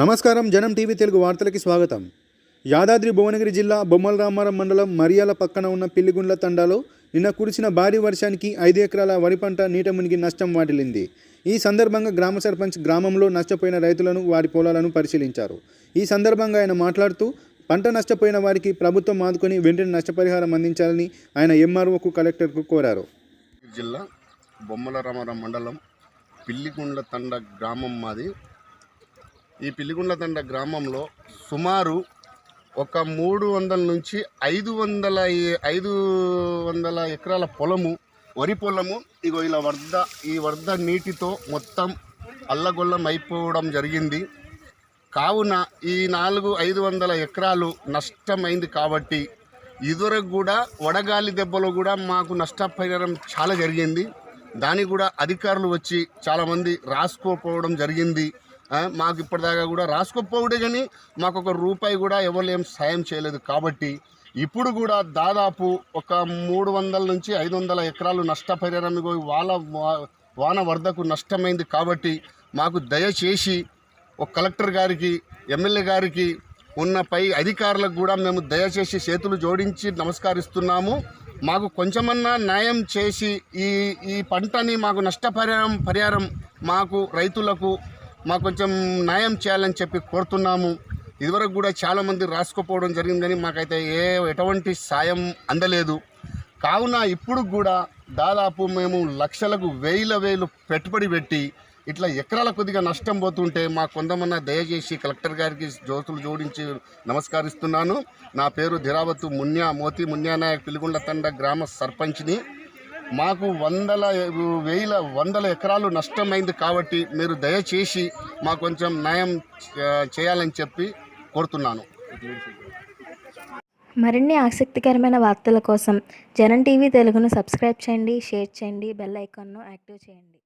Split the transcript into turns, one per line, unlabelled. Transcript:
నమస్కారం. జనం టీవీ తెలుగు వార్తలకి స్వాగతం. యాదాద్రి భువనగిరి జిల్లా బొమ్మల రామారం మండలం మరియాల పక్కన ఉన్న పిల్లిగుండ్ల తండాలో నిన్న కురిసిన భారీ వర్షానికి ఐదు ఎకరాల వరి పంట నీట మునిగి నష్టం వాటిల్లింది. ఈ సందర్భంగా గ్రామ సర్పంచ్ గ్రామంలో నష్టపోయిన రైతులను వారి పొలాలను పరిశీలించారు. ఈ సందర్భంగా ఆయన మాట్లాడుతూ పంట నష్టపోయిన వారికి ప్రభుత్వం ఆదుకొని వెంటనే నష్టపరిహారం అందించాలని ఆయన ఎంఆర్ఓకు కలెక్టర్కు కోరారు.
జిల్లా బొమ్మల రామారం మండలం పిల్లిగుండ్ల తండ గ్రామం మాది. ఈ పిల్లిగుండ్లతండ గ్రామంలో సుమారు ఒక మూడు వందల నుంచి ఐదు వందల ఐదు వందల ఎకరాల పొలము వరి పొలము ఇగో ఇలా వరద ఈ వరద నీటితో మొత్తం అల్లగొల్లం అయిపోవడం జరిగింది. కావున ఈ నాలుగు ఐదు వందల ఎకరాలు నష్టమైంది కాబట్టి ఇదివరకు కూడా వడగాలి దెబ్బలో కూడా మాకు నష్టపరిహారం చాలా జరిగింది. దానికి కూడా అధికారులు వచ్చి చాలామంది రాసుకోపోవడం జరిగింది. మాకు ఇప్పటిదాకా కూడా రాసుకోకపోవడే కానీ మాకు ఒక రూపాయి కూడా ఎవరు ఏం సాయం చేయలేదు. కాబట్టి ఇప్పుడు కూడా దాదాపు ఒక మూడు వందల నుంచి ఐదు వందల ఎకరాలు నష్టపరిహారం వాళ్ళ వా- వాన వరదకు నష్టమైంది కాబట్టి మాకు దయచేసి ఒక కలెక్టర్ గారికి ఎమ్మెల్యే గారికి ఉన్న పై అధికారులకు కూడా మేము దయచేసి చేతులు జోడించి నమస్కరిస్తున్నాము. మాకు కొంచెమన్నా న్యాయం చేసి ఈ ఈ పంటని మాకు నష్టపరిహారం పరిహారం మాకు రైతులకు మాకు కొంచెం న్యాయం చేయాలని చెప్పి కోరుతున్నాము. ఇదివరకు కూడా చాలామంది రాసుకోపోవడం జరిగింది కానీ మాకైతే ఏ ఎటువంటి సాయం అందలేదు. కావున ఇప్పుడు కూడా దాదాపు మేము లక్షలకు వేల వేలు పెట్టుబడి పెట్టి ఇట్లా ఎకరాల కొద్దిగా నష్టం పోతుంటే మా కొందమన్న దయచేసి కలెక్టర్ గారికి జ్యోతులు జోడించి నమస్కరిస్తున్నాను. నా పేరు ధిరావతు మున్యా మోతి మున్యానాయక్ పిలుగుండ తండ గ్రామ సర్పంచ్ని. మాకు వందల వేల వందల ఎకరాలు నష్టమైంది కాబట్టి మీరు దయచేసి మాకు కొంచెం న్యాయం చేయాలని చెప్పి కోరుతున్నాను.
మరిన్ని ఆసక్తికరమైన వార్తల కోసం జనం టీవీ తెలుగును సబ్స్క్రైబ్ చేయండి షేర్ చేయండి బెల్ ఐకాన్ను యాక్టివ్ చేయండి.